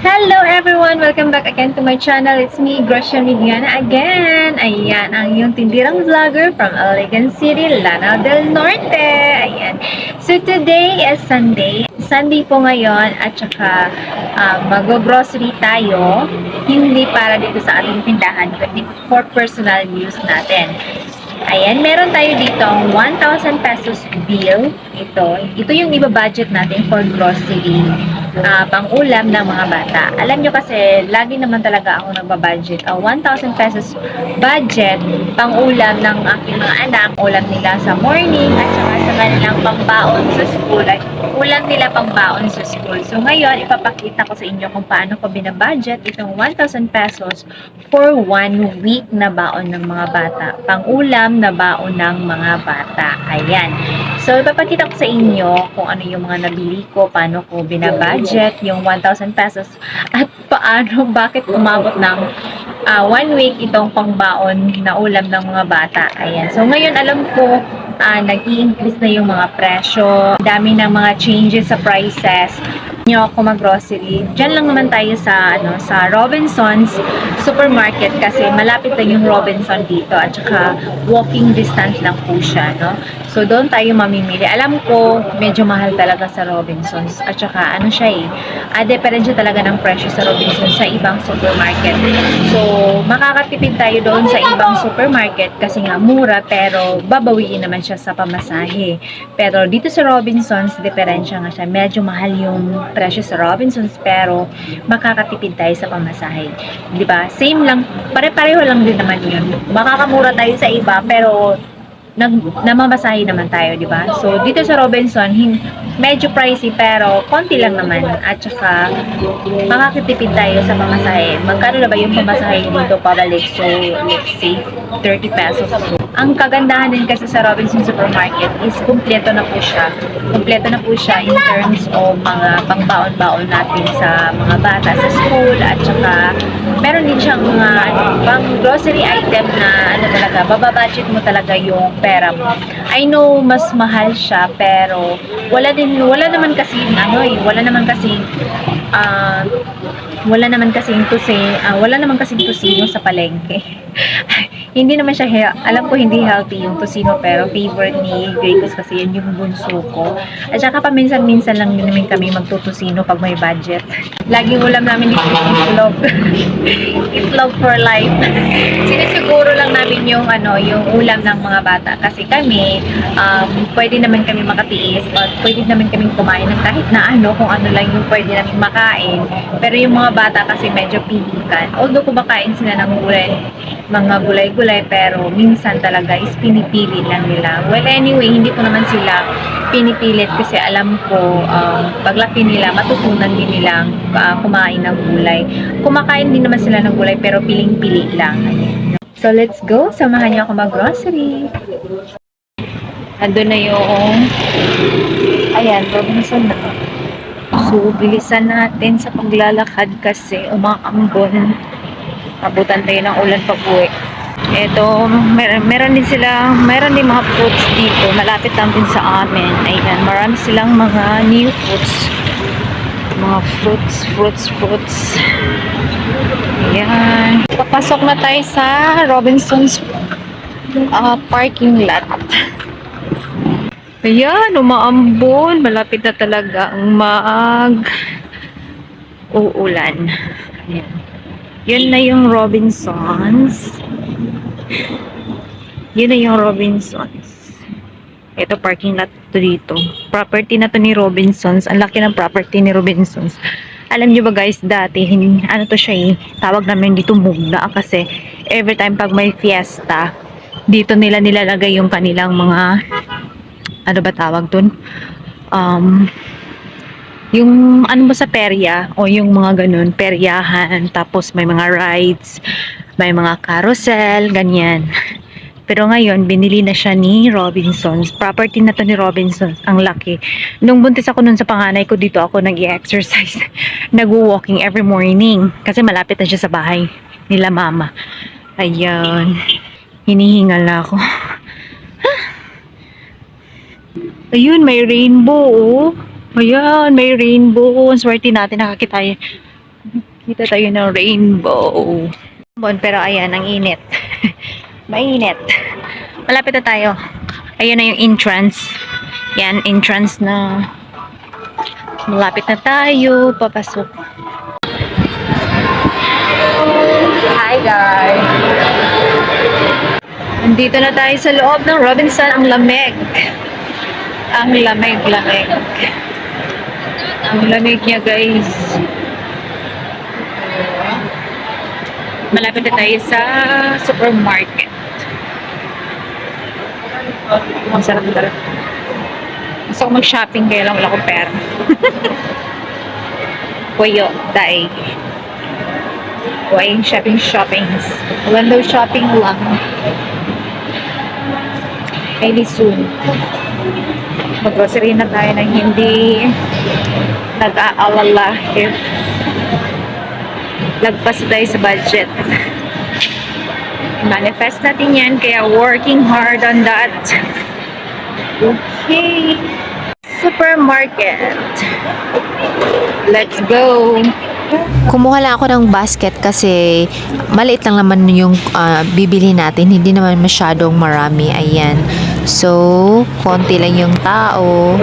Hello everyone! Welcome back again to my channel. It's me, Gracia Mediana again. Ayan, ang iyong tindirang vlogger from Aligan City, Lanao del Norte. Ayan. So today is Sunday. Sunday po ngayon at saka uh, mag-grocery tayo. Hindi para dito sa ating tindahan, kundi for personal use natin. Ayan, meron tayo dito 1,000 pesos bill. Ito, ito yung iba-budget natin for grocery, ah, pang-ulam ng mga bata. Alam nyo kasi, lagi naman talaga ako nagbabudget. Ang 1,000 pesos budget, pang-ulam ng aking mga anak, ulam nila sa morning, at saka sa kanilang pangbaon sa school, ulam nila pangbaon sa school. So ngayon, ipapakita ko sa inyo kung paano ko binabudget itong 1,000 pesos for one week na baon ng mga bata. Pang-ulam na baon ng mga bata. Ayan. So, ipapakita ko sa inyo kung ano yung mga nabili ko, paano ko binabudget yung 1,000 pesos, at paano, bakit umabot ng ah, one week itong pangbaon na ulam ng mga bata. Ayan. So, ngayon alam ko, ah, nag-i-increase na yung mga presyo, dami ng mga changes sa prices nyo ako mag-grocery. Diyan lang naman tayo sa ano sa Robinsons supermarket kasi malapit lang yung Robinson dito at saka walking distance lang po siya, no? So doon tayo mamimili. Alam ko medyo mahal talaga sa Robinsons at saka ano siya eh, ah, diferensya talaga ng presyo sa Robinsons sa ibang supermarket. So makakatipid tayo doon sa ibang supermarket kasi nga mura pero babawiin naman siya sa pamasahe. Pero dito sa Robinsons, diferensya nga siya. Medyo mahal yung presyo sa Robinsons pero makakatipid tayo sa pamasahe. ba? Same lang, pare-pareho lang din naman 'yun. Makakamura tayo sa iba pero nag namamasahe naman tayo, 'di ba? So dito sa Robinson, hin, medyo pricey pero konti lang naman at saka makakatipid tayo sa pamasahe. Magkano na ba yung pamasahe dito pabalik? So let's say 30 pesos. Ang kagandahan din kasi sa Robinson Supermarket is kumpleto na po siya. Kumpleto na po siya in terms of mga pangbaon-baon natin sa mga bata sa school at saka meron din siyang mga ano, pang grocery item na ano talaga, bababudget mo talaga yung pera mo. I know mas mahal siya pero wala din wala naman kasi ano eh, wala naman kasi ah wala naman kasing tusi, ah, wala naman kasing tusino sa palengke. hindi naman siya, he- alam ko hindi healthy yung tusino pero favorite ni Gracos kasi yan yung bunso ko. At saka paminsan-minsan lang din namin kami magtutusino pag may budget. Laging ulam namin dito itlog. itlog for life. Sinisiguro lang namin yung ano, yung ulam ng mga bata kasi kami um, pwede naman kami makatiis at pwede naman kami kumain ng kahit na ano kung ano lang yung pwede namin makain. Pero yung mga bata kasi medyo pilikan. Although kumakain sila ng gulay, mga gulay-gulay pero minsan talaga is pinipili lang nila. Well anyway, hindi ko naman sila pinipilit kasi alam ko um, paglaki nila matutunan din nilang uh, kumain ng gulay. Kumakain din naman sila ng gulay pero piling-pili lang. So let's go, samahan niyo ako mag-grocery. Ando na yung ayan, Robinson na. So, bilisan natin sa paglalakad kasi umaambon. Abutan tayo ng ulan pag uwi. Ito, mer meron din sila, meron din mga fruits dito. Malapit lang din sa amin. Ayan, marami silang mga new fruits. Mga fruits, fruits, fruits. Ayan. Papasok na tayo sa Robinson's ah, parking lot. Ayan, umaambon. Malapit na talaga ang mag uulan. Ayan. Yun na yung Robinsons. Yun na yung Robinsons. Ito parking lot to dito. Property na to ni Robinsons. Ang laki ng property ni Robinsons. Alam nyo ba guys, dati, ano to siya eh, tawag namin dito mugna kasi every time pag may fiesta, dito nila nilalagay yung kanilang mga ano ba tawag dun? Um, yung ano ba sa perya o yung mga ganun, peryahan, tapos may mga rides, may mga carousel, ganyan. Pero ngayon, binili na siya ni Robinsons. Property na to ni Robinsons. Ang laki. Nung buntis ako nun sa panganay ko, dito ako nag exercise Nag-walking every morning. Kasi malapit na siya sa bahay nila mama. Ayun. Hinihingal na ako. Ayun, may rainbow, oh. Ayan, may rainbow. Ang swerte natin nakakita Dito tayo ng rainbow. Bon, pero ayan, ang init. Mainit. Malapit na tayo. Ayun na yung entrance. Yan, entrance na. Malapit na tayo. Papasok. Hi guys! Nandito na tayo sa loob ng Robinson. Ang lamig. Ang lamig-lamig. Ang lamig niya guys. Malapit na tayo sa supermarket. Ang sarap na Gusto ko mag-shopping kaya lang wala akong pera. Kuyo, dai. Huwag shopping shoppings. Window shopping lang. Maybe soon. Mag-grocery na tayo ng hindi nag-aalala if lagpas tayo sa budget. Manifest natin yan, kaya working hard on that. Okay. Supermarket. Let's go. Kumuha lang ako ng basket kasi maliit lang naman yung ah, bibili natin. Hindi naman masyadong marami. Ayan. So, konti lang yung tao.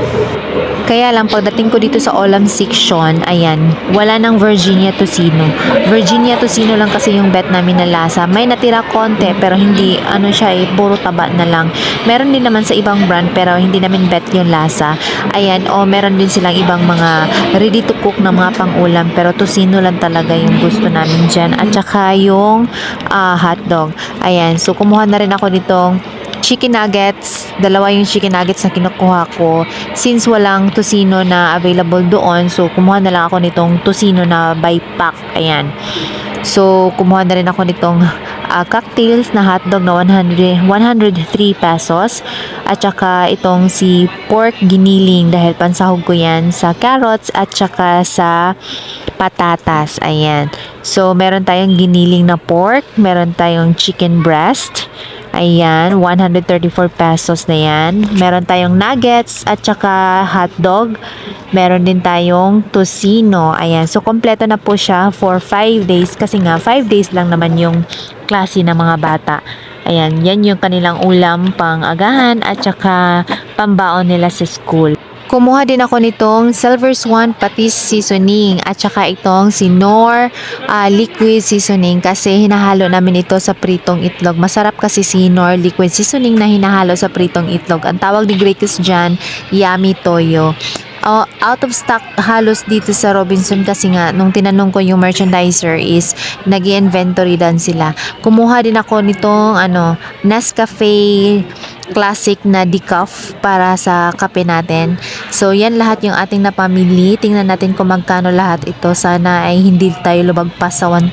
Kaya lang, pagdating ko dito sa Olam section, ayan, wala ng Virginia Tocino. Virginia Tocino lang kasi yung bet namin na lasa. May natira konti, pero hindi, ano siya eh, puro taba na lang. Meron din naman sa ibang brand, pero hindi namin bet yung lasa. Ayan, o meron din silang ibang mga ready to cook na mga pang-ulam, pero Tocino lang talaga yung gusto namin dyan. At saka yung ah, hotdog. Ayan, so kumuha na rin ako nitong chicken nuggets. Dalawa yung chicken nuggets na kinukuha ko. Since walang tocino na available doon, so kumuha na lang ako nitong tocino na by pack. Ayan. So, kumuha na rin ako nitong ah, cocktails na hotdog na 100, 103 pesos. At saka itong si pork giniling dahil pansahog ko yan sa carrots at saka sa patatas. Ayan. So, meron tayong giniling na pork, meron tayong chicken breast, Ayan, 134 pesos na yan. Meron tayong nuggets at saka hotdog. Meron din tayong tocino. Ayan, so kompleto na po siya for 5 days kasi nga 5 days lang naman yung klase ng mga bata. Ayan, yan yung kanilang ulam pang agahan at saka pambaon nila sa school. Kumuha din ako nitong Silver Swan Patis Seasoning at saka itong Sinor ah, Liquid Seasoning kasi hinahalo namin ito sa pritong itlog. Masarap kasi Sinor Liquid Seasoning na hinahalo sa pritong itlog. Ang tawag ni Grekus dyan, Yummy Toyo. Oh, out of stock halos dito sa Robinson kasi nga nung tinanong ko yung merchandiser is nag inventory dan sila. Kumuha din ako nitong ano Nescafe classic na decaf para sa kape natin. So, yan lahat yung ating napamili. Tingnan natin kung magkano lahat ito. Sana ay hindi tayo lumagpas sa 1,000.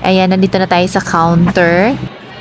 Ayan, nandito na tayo sa counter.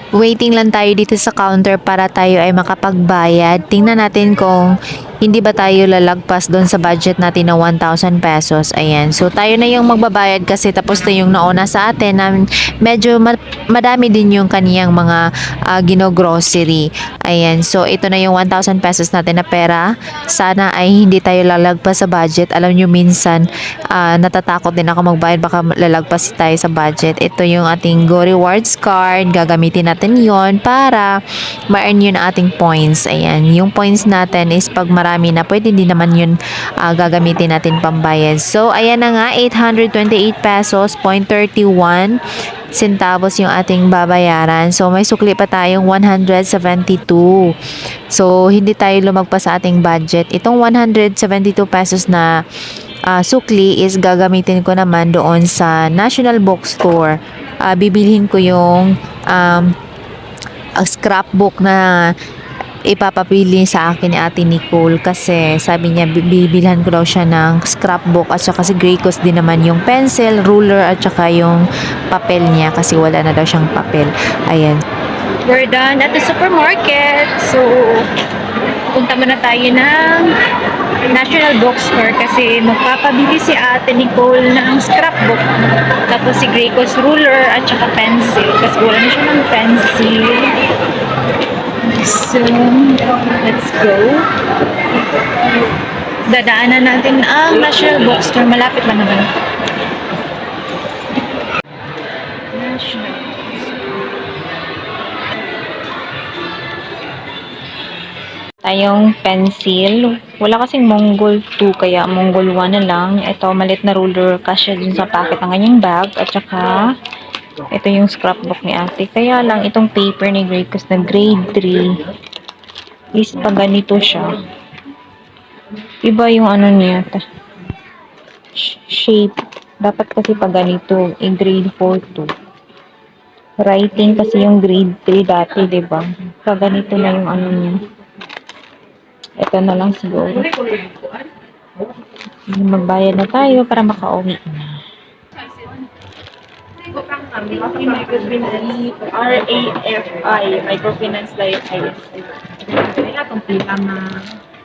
Waiting lang tayo dito sa counter para tayo ay makapagbayad. Tingnan natin kung hindi ba tayo lalagpas doon sa budget natin na 1,000 pesos. Ayan. So, tayo na yung magbabayad kasi tapos na yung nauna sa atin na medyo ma- madami din yung kaniyang mga uh, gino-grocery. Ayan. So, ito na yung 1,000 pesos natin na pera. Sana ay hindi tayo lalagpas sa budget. Alam nyo, minsan ah, natatakot din ako magbayad. Baka lalagpas tayo sa budget. Ito yung ating Go Rewards card. Gagamitin natin yon para ma-earn yun ating points. Ayan. Yung points natin is pag marami na, pwede din naman yun ah, gagamitin natin pambayad. So, ayan na nga, 828 pesos, 0.31 centavos yung ating babayaran. So, may sukli pa tayong 172. So, hindi tayo lumagpas sa ating budget. Itong 172 pesos na ah, sukli is gagamitin ko naman doon sa National Bookstore. Ah, bibilhin ko yung um, scrapbook na ipapapili sa akin ni Ate Nicole kasi sabi niya bi- bibilhan ko daw siya ng scrapbook at saka si Greycos din naman yung pencil, ruler at saka yung papel niya kasi wala na daw siyang papel. Ayan. We're done at the supermarket. So, punta muna tayo ng National Bookstore kasi magpapabili si ate Nicole ng scrapbook. Tapos si Greycos ruler at saka pencil. Kasi wala na siya ng pencil. So, let's go. Dadaanan natin ang National Bookstore. Malapit lang naman. Tayong pencil. Wala kasing Mongol 2, kaya Mongol 1 na lang. Ito, malit na ruler, kasya dun sa packet ng kanyang bag. At saka, ito yung scrapbook ni ate. Kaya lang, itong paper ni grade, na grade 3, is pa ganito siya. Iba yung ano niya. ta- sh- shape. Dapat kasi pa ganito, in grade 4 to. Writing kasi yung grade 3 dati, ba? Pa ganito na yung ano niya. Ito na lang siguro. Magbayad na tayo para makauwi na. microfinance RAFI microfinance like ISC. Kaya itong pila na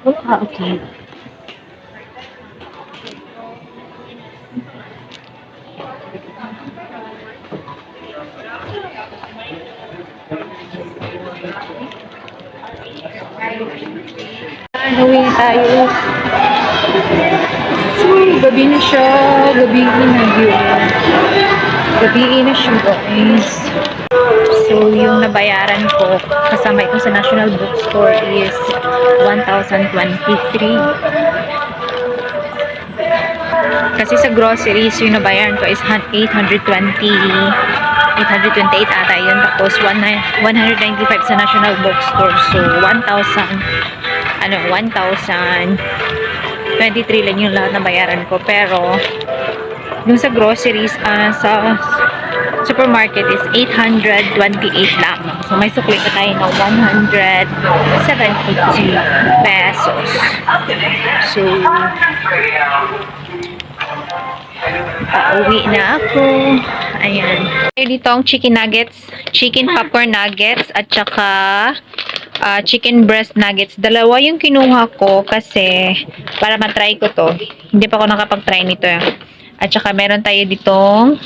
Ah, okay. Uwi na tayo. So, gabi na siya. Gabi na yun. Gabi na siya, guys. So, yung nabayaran ko kasama ito sa National Bookstore is 1,023. Kasi sa groceries, yung nabayaran ko is 820 828 ata yun. Tapos 195 sa National Bookstore. So, 1,000 ano, 1,023 lang yung lahat na bayaran ko. Pero, yung sa groceries, ah, sa supermarket is 828 lang. So, may sukli pa tayo ng 172 pesos. So, pauwi na ako. Ayan. Dito ang chicken nuggets, chicken popcorn nuggets, at saka ah, chicken breast nuggets. Dalawa yung kinuha ko kasi para matry ko to. Hindi pa ako nakapag-try nito. eh. At saka meron tayo ditong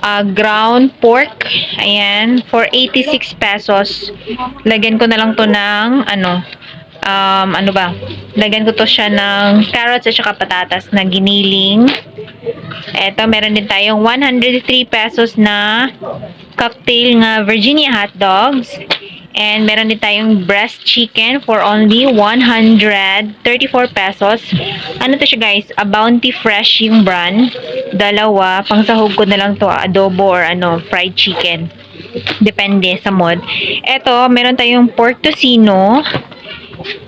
ah, ground pork. Ayan, for 86 pesos. Lagyan ko na lang to ng ano, um, ano ba? Lagyan ko to siya ng carrots at saka patatas na giniling. Eto, meron din tayong 103 pesos na cocktail nga Virginia hot dogs. And meron din tayong breast chicken for only 134 pesos. Ano to siya guys? A Bounty Fresh yung brand. Dalawa. Pangsahog ko na lang to adobo or ano, fried chicken. Depende sa mod. Eto, meron tayong pork tocino.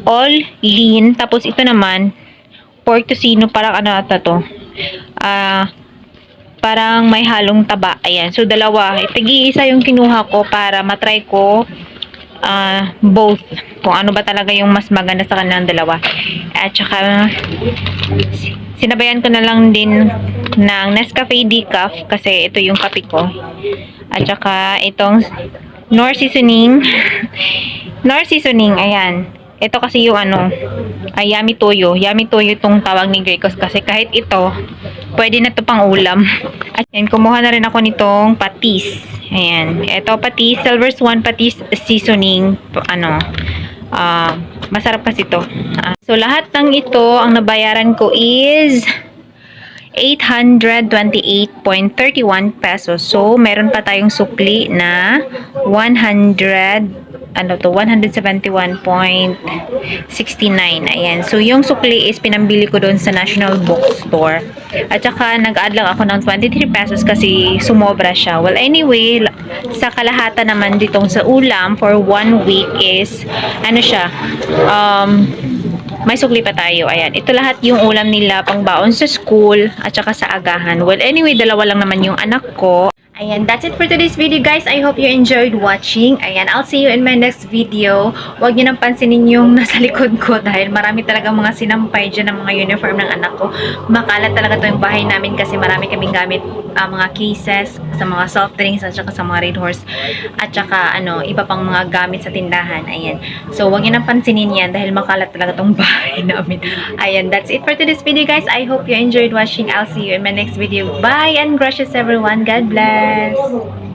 All lean. Tapos ito naman, pork tocino parang ano ata to. Ah, parang may halong taba. Ayan. So, dalawa. Tigi-isa yung kinuha ko para matry ko ah, both. Kung ano ba talaga yung mas maganda sa kanilang dalawa. At saka, si- sinabayan ko na lang din ng Nescafe Decaf kasi ito yung kape ko. At saka, itong Nor Seasoning. Nor Seasoning, ayan. Ito kasi yung ano, ay yummy toyo. Yummy toyo itong tawag ni Grecos kasi kahit ito, pwede na to pang ulam. At yan, kumuha na rin ako nitong patis. Ayan. Ito patis, Silver Swan patis seasoning. Ano, ah, masarap kasi to. Ah, so, lahat ng ito, ang nabayaran ko is 828.31 pesos. So, meron pa tayong sukli na 100 ano to 171.69 ayan so yung sukli is pinambili ko doon sa National Bookstore at saka nag-add lang ako ng 23 pesos kasi sumobra siya well anyway sa kalahatan naman ditong sa ulam for one week is ano siya um may sukli pa tayo. Ayan. Ito lahat yung ulam nila pang baon sa school at saka sa agahan. Well, anyway, dalawa lang naman yung anak ko. Ayan, that's it for today's video guys. I hope you enjoyed watching. Ayan, I'll see you in my next video. Huwag niyo nang pansinin yung nasa likod ko dahil marami talaga mga sinampay dyan ng mga uniform ng anak ko. Makalat talaga to yung bahay namin kasi marami kaming gamit ah, mga cases sa mga soft drinks at saka sa mga Red Horse at saka ano, iba pang mga gamit sa tindahan. Ayan. So, huwag niyo nang pansinin yan dahil makalat talaga tong bahay namin. Ayan, that's it for today's video guys. I hope you enjoyed watching. I'll see you in my next video. Bye and gracious everyone. God bless.